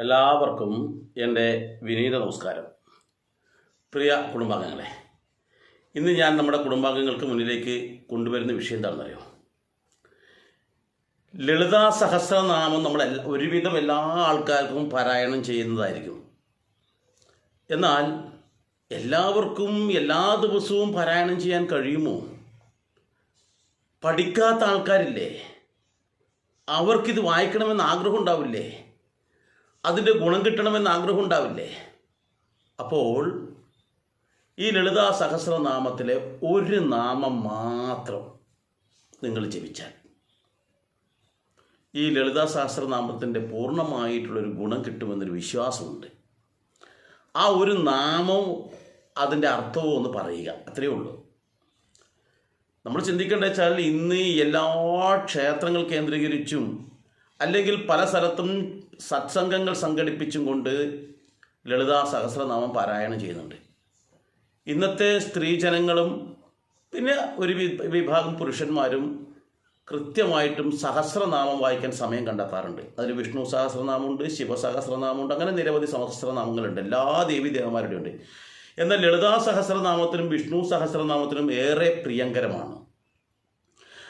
എല്ലാവർക്കും എന്റെ വിനീത നമസ്കാരം. പ്രിയ കുടുംബാംഗങ്ങളെ ഇന്ന് ഞാൻ നമ്മുടെ കുടുംബാംഗങ്ങൾക്ക് മുന്നിലേക്ക് കൊണ്ടുവരുന്ന വിഷയം എന്താണെന്നറിയോ? ലളിതാ സഹസ്രനാമം നമ്മൾ എല്ലാ- ഒരുവിധം എല്ലാ ആൾക്കാർക്കും പാരായണം ചെയ്യുന്നതായിരിക്കും. എന്നാൽ എല്ലാവർക്കും എല്ലാ ദിവസവും പാരായണം ചെയ്യാൻ കഴിയുമോ? പഠിക്കാത്ത ആൾക്കാരില്ലേ? അവർക്കിത് വായിക്കണമെന്ന് ആഗ്രഹം ഉണ്ടാവില്ലേ അതിന്റെ ഗുണം കിട്ടണമെന്ന് ആഗ്രഹം ഉണ്ടാവില്ലേ? അപ്പോൾ ഈ ലളിതാ സഹസ്രനാമത്തിലെ ഒരു നാമം മാത്രം നിങ്ങൾ ജപിച്ചാൽ ഈ ലളിതാ സഹസ്രനാമത്തിന്റെ പൂർണമായിട്ടുള്ളൊരു ഗുണം കിട്ടുമെന്നൊരു വിശ്വാസമുണ്ട്. ആ ഒരു നാമവും അതിന്റെ അർത്ഥവും ഒന്ന് പറയുക അത്രയേ ഉള്ളൂ. നമ്മൾ ചിന്തിക്കേണ്ട വെച്ചാൽ ഇന്ന് എല്ലാ ക്ഷേത്രങ്ങൾ കേന്ദ്രീകരിച്ചും അല്ലെങ്കിൽ പല സ്ഥലത്തും സത്സംഗങ്ങൾ സംഘടിപ്പിച്ചും കൊണ്ട് ലളിതാ സഹസ്രനാമം പാരായണം ചെയ്യുന്നുണ്ട്. ഇന്നത്തെ സ്ത്രീജനങ്ങളും പിന്നെ ഒരു വിഭാഗം പുരുഷന്മാരും കൃത്യമായിട്ടും സഹസ്രനാമം വായിക്കാൻ സമയം കണ്ടെത്താറുണ്ട്. അതിൽ വിഷ്ണു സഹസ്രനാമമുണ്ട് ശിവസഹസ്രനാമമുണ്ട് അങ്ങനെ നിരവധി സഹസ്രനാമങ്ങളുണ്ട്. എല്ലാ ദേവി ദേവന്മാരുടെയും ഉണ്ട്. എന്നാൽ ലളിതാ സഹസ്രനാമത്തിനും വിഷ്ണു സഹസ്രനാമത്തിനും ഏറെ പ്രിയങ്കരമാണ്.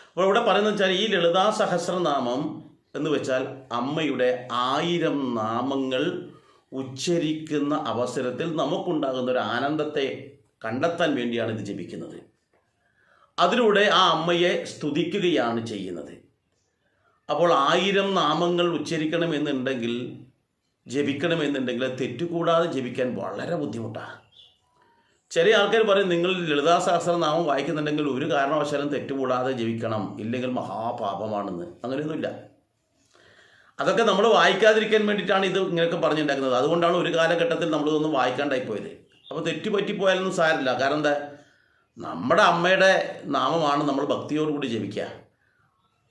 അപ്പോൾ ഇവിടെ പറയുന്നത് വെച്ചാൽ ഈ ലളിതാ സഹസ്രനാമം എന്ന് വെച്ചാൽ അമ്മയുടെ ആയിരം നാമങ്ങൾ ഉച്ചരിക്കുന്ന അവസരത്തിൽ നമുക്കുണ്ടാകുന്ന ഒരു ആനന്ദത്തെ കണ്ടെത്താൻ വേണ്ടിയാണ് ഇത് ജപിക്കുന്നത്. അതിലൂടെ ആ അമ്മയെ സ്തുതിക്കുകയാണ് ചെയ്യുന്നത്. അപ്പോൾ ആയിരം നാമങ്ങൾ ഉച്ചരിക്കണമെന്നുണ്ടെങ്കിൽ ജപിക്കണമെന്നുണ്ടെങ്കിൽ തെറ്റുകൂടാതെ ജപിക്കാൻ വളരെ ബുദ്ധിമുട്ടാണ് ചില ആൾക്കാർ പറയും നിങ്ങൾ ലളിതാ നാമം വായിക്കുന്നുണ്ടെങ്കിൽ ഒരു കാരണവശാലും തെറ്റുകൂടാതെ ജപിക്കണം. ഇല്ലെങ്കിൽ മഹാപാപമാണെന്ന്. അങ്ങനെയൊന്നുമില്ല. അതൊക്കെ നമ്മൾ വായിക്കാതിരിക്കാൻ വേണ്ടിയിട്ടാണ് ഇത് ഇങ്ങനെയൊക്കെ പറഞ്ഞിട്ടുണ്ടാക്കുന്നത്. അതുകൊണ്ടാണ് ഒരു കാലഘട്ടത്തിൽ നമ്മൾ ഇതൊന്നും വായിക്കാണ്ടായി പോയത്. അപ്പോൾ തെറ്റുപറ്റിപ്പോയാലൊന്നും സാരമില്ല. കാരണം എന്താ? നമ്മുടെ അമ്മയുടെ നാമമാണ് നമ്മൾ ഭക്തിയോടുകൂടി ജപിക്കുക.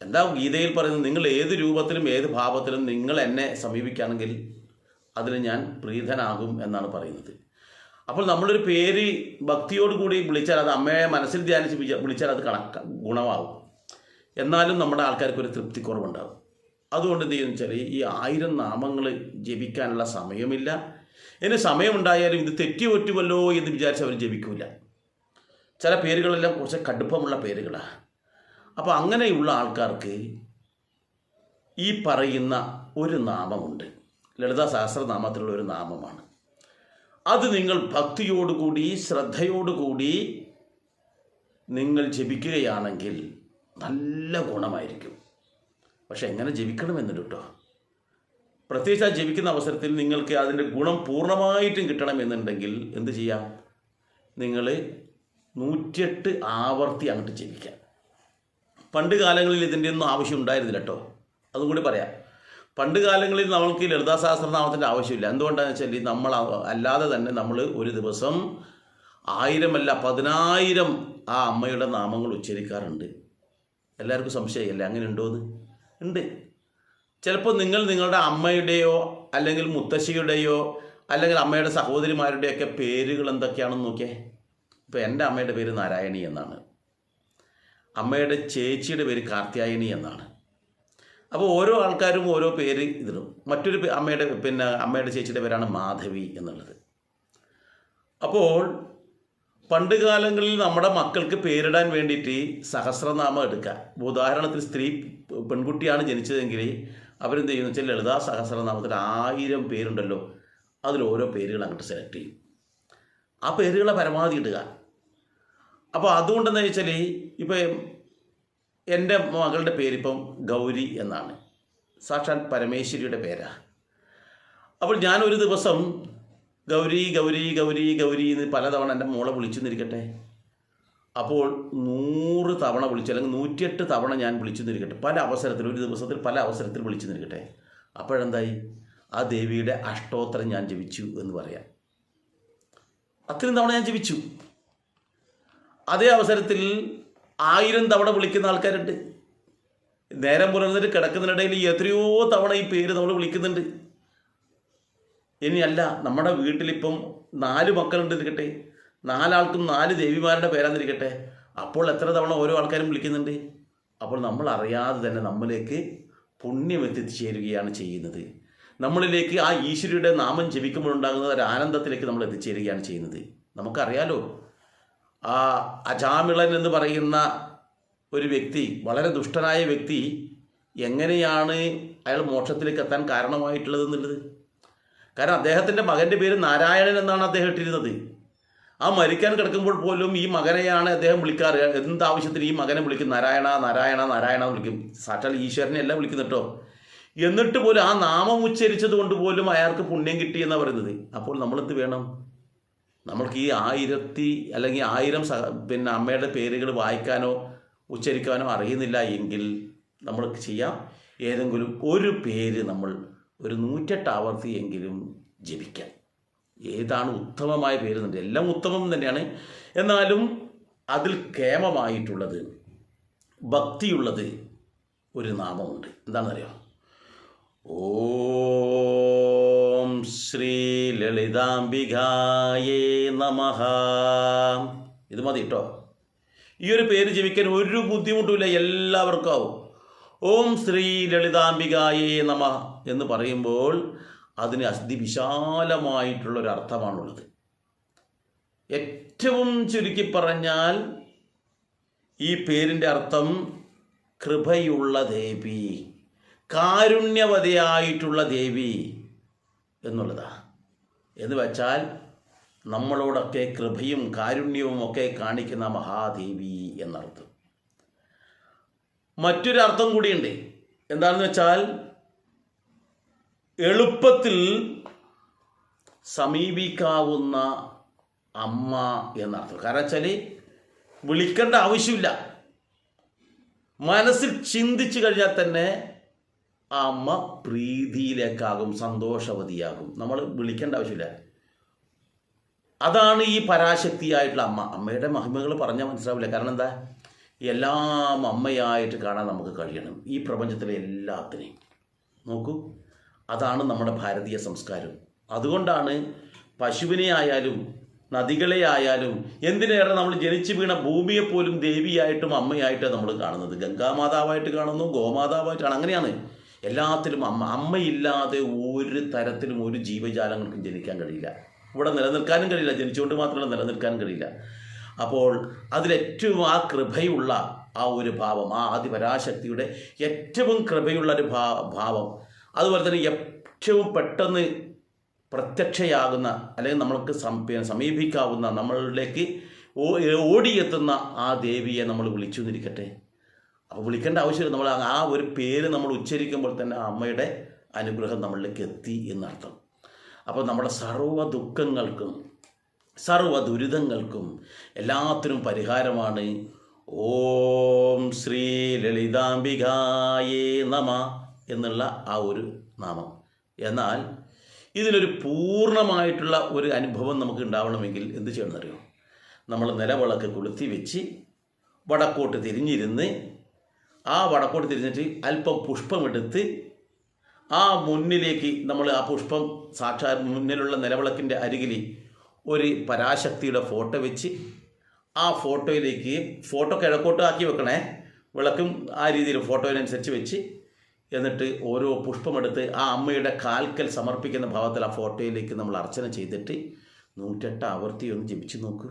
എന്താ ഗീതയിൽ പറയുന്നത്? നിങ്ങൾ ഏത് രൂപത്തിലും ഏത് ഭാവത്തിലും നിങ്ങൾ എന്നെ സമീപിക്കുകയാണെങ്കിൽ അതിന് ഞാൻ പ്രീതനാകും എന്നാണ് പറയുന്നത്. അപ്പോൾ നമ്മളൊരു പേര് ഭക്തിയോടുകൂടി വിളിച്ചാൽ അത് അമ്മയെ മനസ്സിൽ ധ്യാനിച്ച് വിളിച്ചാൽ അത് കണക്ക ഗുണമാകും എന്നാലും നമ്മുടെ ആൾക്കാർക്ക് ഒരു തൃപ്തി കുറവുണ്ടാകും അതുകൊണ്ട് എന്ത് ചെയ്യുന്നു വെച്ചാൽ ഈ ആയിരം നാമങ്ങൾ ജപിക്കാനുള്ള സമയമില്ല. ഇനി സമയമുണ്ടായാലും ഇത് തെറ്റി എന്ന് വിചാരിച്ച് അവർ ജപിക്കൂല. ചില പേരുകളെല്ലാം കുറച്ച് കടുപ്പമുള്ള പേരുകളാണ് അപ്പോൾ അങ്ങനെയുള്ള ആൾക്കാർക്ക് ഈ പറയുന്ന ഒരു നാമമുണ്ട്. ലളിതാ സഹസ്രനാമത്തിലുള്ള ഒരു നാമമാണ്. അത് നിങ്ങൾ ഭക്തിയോടുകൂടി ശ്രദ്ധയോടുകൂടി നിങ്ങൾ ജപിക്കുകയാണെങ്കിൽ നല്ല ഗുണമായിരിക്കും. പക്ഷെ എങ്ങനെ ജപിക്കണമെന്നുണ്ട് കേട്ടോ പ്രത്യേകിച്ച് ആ ജപിക്കുന്ന അവസരത്തിൽ നിങ്ങൾക്ക് അതിന്റെ ഗുണം പൂർണമായിട്ടും കിട്ടണമെന്നുണ്ടെങ്കിൽ എന്ത് ചെയ്യാം? നിങ്ങൾ നൂറ്റിയെട്ട് ആവർത്തി അങ്ങോട്ട് ജപിക്കാം പണ്ട് കാലങ്ങളിൽ ഇതിന്റെ ഒന്നും ആവശ്യം ഉണ്ടായിരുന്നില്ല കേട്ടോ അതും കൂടി പറയാം. പണ്ട് കാലങ്ങളിൽ നമ്മൾക്ക് ലളിതാ സഹസ്രനാമത്തിന്റെ ആവശ്യമില്ല. എന്തുകൊണ്ടാണെന്ന് വെച്ചാൽ നമ്മൾ അല്ലാതെ തന്നെ നമ്മൾ ഒരു ദിവസം ആയിരമല്ല പതിനായിരം ആ അമ്മയുടെ നാമങ്ങൾ ഉച്ചരിക്കാറുണ്ട്. എല്ലാവർക്കും സംശയമില്ല? അങ്ങനെ ഉണ്ടോ എന്ന് ഉണ്ട്. ചിലപ്പോൾ നിങ്ങൾ നിങ്ങളുടെ അമ്മയുടെയോ അല്ലെങ്കിൽ മുത്തശ്ശിയുടെയോ അല്ലെങ്കിൽ അമ്മയുടെ സഹോദരിമാരുടെയൊക്കെ പേരുകൾ എന്തൊക്കെയാണെന്ന് നോക്കിയേ. ഇപ്പോൾ എന്റെ അമ്മയുടെ പേര് നാരായണി എന്നാണ്. അമ്മയുടെ ചേച്ചിയുടെ പേര് കാർത്യായനി എന്നാണ്. അപ്പോൾ ഓരോ ആൾക്കാരും ഓരോ പേര് ഇതിടും. മറ്റൊരു അമ്മയുടെ പിന്നെ അമ്മയുടെ ചേച്ചിയുടെ പേരാണ് മാധവി എന്നുള്ളത്. അപ്പോൾ പണ്ട് കാലങ്ങളിൽ നമ്മുടെ മക്കൾക്ക് പേരിടാൻ വേണ്ടിയിട്ട് സഹസ്രനാമം എടുക്കുക. ഉദാഹരണത്തിന് സ്ത്രീ പെൺകുട്ടിയാണ് ജനിച്ചതെങ്കിൽ അവരെന്ത് ചെയ്യുന്നു വെച്ചാൽ ലളിതാ സഹസ്രനാമത്തിൽ ആയിരം പേരുണ്ടല്ലോ. അതിൽ ഓരോ പേരുകൾ അങ്ങോട്ട് സെലക്ട് ചെയ്യും. ആ പേരുകളെ പരമാവധി ഇടുക. അപ്പോൾ അതുകൊണ്ടെന്ന് വെച്ചാൽ ഇപ്പം എന്റെ മകളുടെ പേരിപ്പം ഗൗരി എന്നാണ്. സാക്ഷാൽ പരമേശ്വരിയുടെ പേരാണ് അപ്പോൾ ഞാനൊരു ദിവസം ഗൗരി ഗൗരി ഗൗരി ഗൗരി എന്ന് പലതവണ എന്റെ മോളെ വിളിച്ചു അപ്പോൾ നൂറ് തവണ വിളിച്ചു അല്ലെങ്കിൽ നൂറ്റിയെട്ട് തവണ ഞാൻ വിളിച്ചു പല അവസരത്തിൽ ഒരു ദിവസത്തിൽ പല അവസരത്തിൽ വിളിച്ചു നിൽക്കട്ടെ അപ്പോഴെന്തായി? ആ ദേവിയുടെ അഷ്ടോത്തരം ഞാൻ ജപിച്ചു എന്ന് പറയാം. അത്രയും തവണ ഞാൻ ജപിച്ചു. അതേ അവസരത്തിൽ ആയിരം തവണ വിളിക്കുന്ന ആൾക്കാരുണ്ട്. നേരം പുലർന്നിട്ട് കിടക്കുന്നതിനിടയിൽ എത്രയോ തവണ ഈ പേര് നമ്മൾ വിളിക്കുന്നുണ്ട്. ഇനിയല്ല നമ്മുടെ വീട്ടിലിപ്പം നാല് മക്കളുണ്ടെന്നിരിക്കട്ടെ നാലാൾക്കും നാല് ദേവിമാരുടെ പേരാന്നിരിക്കട്ടെ അപ്പോൾ എത്ര തവണ ഓരോ ആൾക്കാരും വിളിക്കുന്നുണ്ട്? അപ്പോൾ നമ്മൾ അറിയാതെ തന്നെ നമ്മിലേക്ക് പുണ്യം എത്തിച്ചേരുകയാണ് ചെയ്യുന്നത്. നമ്മളിലേക്ക് ആ ഈശ്വരിയുടെ നാമം ജപിക്കുമ്പോഴുണ്ടാകുന്ന ഒരു ആനന്ദത്തിലേക്ക് നമ്മൾ എത്തിച്ചേരുകയാണ് ചെയ്യുന്നത്. നമുക്കറിയാലോ ആ അജാമിളൻ എന്ന് പറയുന്ന ഒരു വ്യക്തി വളരെ ദുഷ്ടനായ വ്യക്തി എങ്ങനെയാണ് അയാൾ മോക്ഷത്തിലേക്ക് എത്താൻ കാരണമായിട്ടുള്ളത് എന്നുള്ളത് കാരണം അദ്ദേഹത്തിന്റെ മകന്റെ പേര് നാരായണൻ എന്നാണ് അദ്ദേഹം ഇട്ടിരുന്നത്. ആ മരിക്കാൻ കിടക്കുമ്പോൾ പോലും ഈ മകനെയാണ് അദ്ദേഹം വിളിക്കാറ്. എന്താവശ്യത്തിന് ഈ മകനെ വിളിക്കും? നാരായണ നാരായണ നാരായണ വിളിക്കും. സാക്ഷാൽ ഈശ്വരനെ അല്ല വിളിക്കുന്നുട്ടോ എന്നിട്ട് പോലും ആ നാമം ഉച്ചരിച്ചത് കൊണ്ട് പോലും അയാൾക്ക് പുണ്യം കിട്ടി എന്നാണ് പറയുന്നത്. അപ്പോൾ നമ്മളെന്ത് വേണം? നമ്മൾക്ക് ഈ ആയിരത്തി അല്ലെങ്കിൽ ആയിരം സഹ പിന്നെ അമ്മയുടെ പേരുകൾ വായിക്കാനോ ഉച്ചരിക്കാനോ അറിയുന്നില്ല എങ്കിൽ നമ്മൾക്ക് ചെയ്യാം. ഏതെങ്കിലും ഒരു പേര് നമ്മൾ ഒരു നൂറ്റെട്ട് ആവർത്തിയെങ്കിലും ജപിക്കാം. ഏതാണ് ഉത്തമമായ പേര് എന്നുണ്ട് എല്ലാം ഉത്തമം തന്നെയാണ്. എന്നാലും അതിൽ കേമമായിട്ടുള്ളത് ഭക്തിയുള്ളത് ഒരു നാമമുണ്ട്. എന്താണെന്നറിയോ? ഓം ശ്രീ ലളിതാംബികായേ നമഃ. ഇത് മതി കേട്ടോ. ഈ ഒരു പേര് ജപിക്കാൻ ഒരു ബുദ്ധിമുട്ടുമില്ല. എല്ലാവർക്കും ആവും. ഓം ശ്രീ ലളിതാംബികായേ നമ എന്ന് പറയുമ്പോൾ അതിന് അതിവിശാലമായിട്ടുള്ള ഒരു അർത്ഥമാണുള്ളത് ഏറ്റവും ചുരുക്കി പറഞ്ഞാൽ ഈ പേരിന്റെ അർത്ഥം കൃപയുള്ള ദേവി കാരുണ്യവതയായിട്ടുള്ള ദേവി എന്നുള്ളതാണ് എന്ന് വെച്ചാൽ നമ്മളോടൊക്കെ കൃപയും കാരുണ്യവും ഒക്കെ കാണിക്കുന്ന മഹാദേവി എന്നർത്ഥം. മറ്റൊരു അർത്ഥം കൂടിയുണ്ട്. എന്താണെന്ന് വെച്ചാൽ എളുപ്പത്തിൽ സമീപിക്കാവുന്ന അമ്മ എന്നർത്ഥം. കാരണം വെച്ചാൽ വിളിക്കേണ്ട ആവശ്യമില്ല. മനസ്സിൽ ചിന്തിച്ചു കഴിഞ്ഞാൽ തന്നെ ആ അമ്മ പ്രീതിയിലേക്കാകും സന്തോഷവതിയാകും. നമ്മൾ വിളിക്കേണ്ട ആവശ്യമില്ല. അതാണ് ഈ പരാശക്തിയായിട്ടുള്ള അമ്മ. അമ്മയുടെ മഹിമകൾ പറഞ്ഞാൽ മനസ്സിലാവില്ല. കാരണം എന്താ? എല്ലാം അമ്മയായിട്ട് കാണാൻ നമുക്ക് കഴിയണം. ഈ പ്രപഞ്ചത്തിലെ എല്ലാത്തിനെയും. നോക്കൂ അതാണ് നമ്മുടെ ഭാരതീയ സംസ്കാരം. അതുകൊണ്ടാണ് പശുവിനെ ആയാലും നദികളെ ആയാലും എന്തിനേറെ നമ്മൾ ജനിച്ചു വീണ ഭൂമിയെ പോലും ദേവിയായിട്ടും അമ്മയായിട്ടും നമ്മൾ കാണുന്നത്. ഗംഗാമാതാവായിട്ട് കാണുന്നു ഗോമാതാവായിട്ടാണ്. അങ്ങനെയാണ് എല്ലാത്തിലും അമ്മ. അമ്മയില്ലാതെ ഒരു തരത്തിലും ഒരു ജീവജാലങ്ങൾക്കും ജനിക്കാൻ കഴിയില്ല. ഇവിടെ നിലനിൽക്കാനും കഴിയില്ല. ജനിച്ചുകൊണ്ട് മാത്രമല്ല നിലനിൽക്കാനും കഴിയില്ല. അപ്പോൾ അതിലേറ്റവും ആ കൃപയുള്ള ആ ഒരു ഭാവം ആ ആദിപരാശക്തിയുടെ ഏറ്റവും കൃപയുള്ള ഒരു ഭാ ഭാവം. അതുപോലെ തന്നെ ഏറ്റവും പെട്ടെന്ന് പ്രത്യക്ഷയാകുന്ന അല്ലെങ്കിൽ നമ്മൾക്ക് സമീപിക്കാവുന്ന നമ്മളിലേക്ക് ഓടിയെത്തുന്ന ആ ദേവിയെ നമ്മൾ വിളിച്ചു നിന്നിരിക്കട്ടെ അപ്പോൾ വിളിക്കേണ്ട ആവശ്യമില്ല. നമ്മൾ ആ ഒരു പേര് നമ്മൾ ഉച്ചരിക്കുമ്പോൾ തന്നെ ആ അമ്മയുടെ അനുഗ്രഹം നമ്മളിലേക്ക് എത്തി എന്നർത്ഥം. അപ്പോൾ നമ്മുടെ സർവ ദുഃഖങ്ങൾക്കും സർവ ദുരിതങ്ങൾക്കും എല്ലാത്തിനും പരിഹാരമാണ്. ഓം ശ്രീ ലളിതാംബികായേ നമ എന്നുള്ള ആ ഒരു നാമം. എന്നാൽ ഇതിനൊരു പൂർണമായിട്ടുള്ള ഒരു അനുഭവം നമുക്ക് ഉണ്ടാവണമെങ്കിൽ എന്ത് ചെയ്യണമെന്നറിയോ? നമ്മൾ നിലവിളക്ക് കൊളുത്തി വെച്ച് വടക്കോട്ട് തിരിഞ്ഞിരുന്ന് ആ വടക്കോട്ട് തിരിഞ്ഞിട്ട് അല്പം പുഷ്പമെടുത്ത് ആ മുന്നിലേക്ക് നമ്മൾ ആ പുഷ്പം സാക്ഷാത് മുന്നിലുള്ള നിലവിളക്കിന്റെ അരികിൽ ഒരു പരാശക്തിയുടെ ഫോട്ടോ വെച്ച് ആ ഫോട്ടോയിലേക്ക് ഫോട്ടോ കിഴക്കോട്ട് ആക്കി വെക്കണേ. വിളക്കും ആ രീതിയിൽ ഫോട്ടോയിനനുസരിച്ച് വെച്ച് എന്നിട്ട് ഓരോ പുഷ്പമെടുത്ത് ആ അമ്മയുടെ കാൽക്കൽ സമർപ്പിക്കുന്ന ഭാവത്തിൽ ആ ഫോട്ടോയിലേക്ക് നമ്മൾ അർച്ചന ചെയ്തിട്ട് നൂറ്റെട്ട് ആവർത്തി ഒന്ന് ജപിച്ചു നോക്ക്.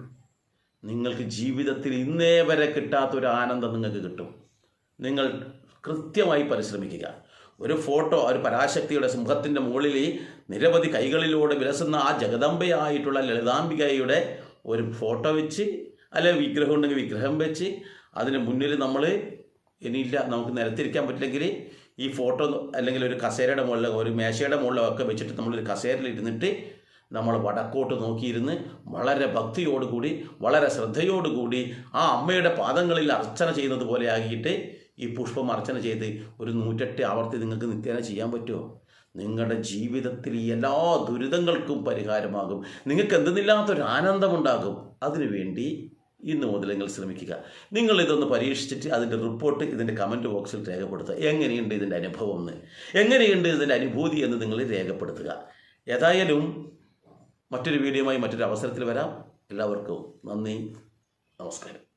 നിങ്ങൾക്ക് ജീവിതത്തിൽ ഇന്നേ വരെ കിട്ടാത്തൊരു ആനന്ദം നിങ്ങൾക്ക് കിട്ടും. നിങ്ങൾ കൃത്യമായി പരിശ്രമിക്കുക. ഒരു ഫോട്ടോ ഒരു പരാശക്തിയുടെ സിംഹത്തിന്റെ മുകളിൽ നിരവധി കൈകളിലൂടെ വിലസുന്ന ആ ജഗദംബയായിട്ടുള്ള ലളിതാംബികയുടെ ഒരു ഫോട്ടോ വെച്ച് അല്ലെങ്കിൽ വിഗ്രഹം ഉണ്ടെങ്കിൽ വിഗ്രഹം വെച്ച് അതിന് മുന്നിൽ നമ്മൾ ഇനിയില്ല നമുക്ക് നിരത്തിരിക്കാൻ പറ്റില്ലെങ്കിൽ ഈ ഫോട്ടോ അല്ലെങ്കിൽ ഒരു കസേരയുടെ മുകളിലോ ഒരു മേശയുടെ മുകളിലോ ഒക്കെ വെച്ചിട്ട് നമ്മളൊരു കസേരയിൽ ഇരുന്നിട്ട് നമ്മൾ വടക്കോട്ട് നോക്കിയിരുന്ന് വളരെ ഭക്തിയോടുകൂടി വളരെ ശ്രദ്ധയോടുകൂടി ആ അമ്മയുടെ പാദങ്ങളിൽ അർച്ചന ചെയ്യുന്നത് പോലെ ഈ പുഷ്പമർച്ചന ചെയ്ത് ഒരു നൂറ്റെട്ട് ആവർത്തി നിങ്ങൾക്ക് നിത്യേന ചെയ്യാൻ പറ്റുമോ? നിങ്ങളുടെ ജീവിതത്തിൽ എല്ലാ ദുരിതങ്ങൾക്കും പരിഹാരമാകും. നിങ്ങൾക്ക് എന്തെന്നില്ലാത്തൊരു ആനന്ദമുണ്ടാകും. അതിനുവേണ്ടി ഇന്ന് മുതൽ നിങ്ങൾ ശ്രമിക്കുക. നിങ്ങൾ ഇതൊന്ന് പരീക്ഷിച്ചിട്ട് അതിന്റെ റിപ്പോർട്ട് ഇതിന്റെ കമന്റ് ബോക്സിൽ രേഖപ്പെടുത്തുക. എങ്ങനെയുണ്ട് ഇതിന്റെ അനുഭവം എന്ന്? എങ്ങനെയുണ്ട് ഇതിന്റെ അനുഭൂതി എന്ന് നിങ്ങൾ രേഖപ്പെടുത്തുക. ഏതായാലും മറ്റൊരു വീഡിയോയുമായി മറ്റൊരു അവസരത്തിൽ വരാം. എല്ലാവർക്കും നന്ദി. നമസ്കാരം.